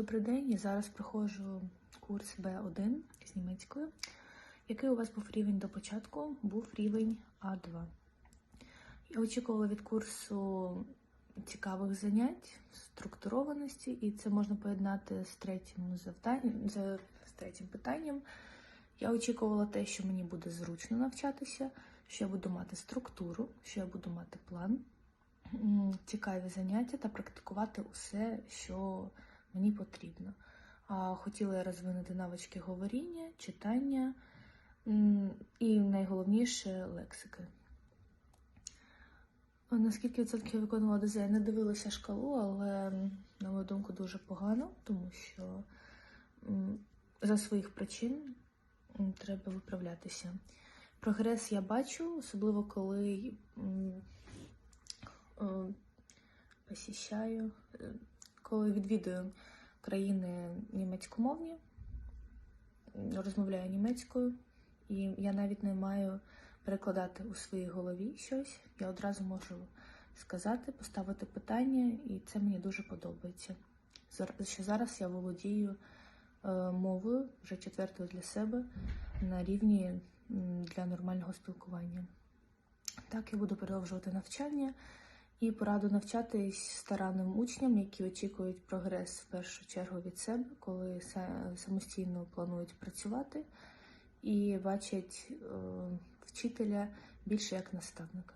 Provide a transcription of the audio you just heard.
Добрий день, я зараз проходжу курс Б1 з німецькою. Який у вас був рівень до початку? Був рівень А2. Я очікувала від курсу цікавих занять, структурованості, і це можна поєднати з третім завданням, з третім питанням. Я очікувала те, що мені буде зручно навчатися, що я буду мати структуру, що я буду мати план, цікаві заняття та практикувати усе, що мені потрібно. Хотіла я розвинути навички говоріння, читання і найголовніше лексики. Наскільки відсотків виконувала я не дивилася шкалу, але на мою думку дуже погано, тому що за своїх причин треба виправлятися. Прогрес я бачу, особливо коли е, посіщаю, е, коли відвідую країни німецькомовні, розмовляю німецькою, і я навіть не маю перекладати у своїй голові щось. Я одразу можу сказати, поставити питання, і це мені дуже подобається. Що зараз я володію е, мовою вже четвертою для себе на рівні для нормального спілкування. Так, я буду продовжувати навчання і пораду навчатись старанним учням, які очікують прогрес в першу чергу від себе, коли самостійно планують працювати і бачать е, вчителя більше як наставника.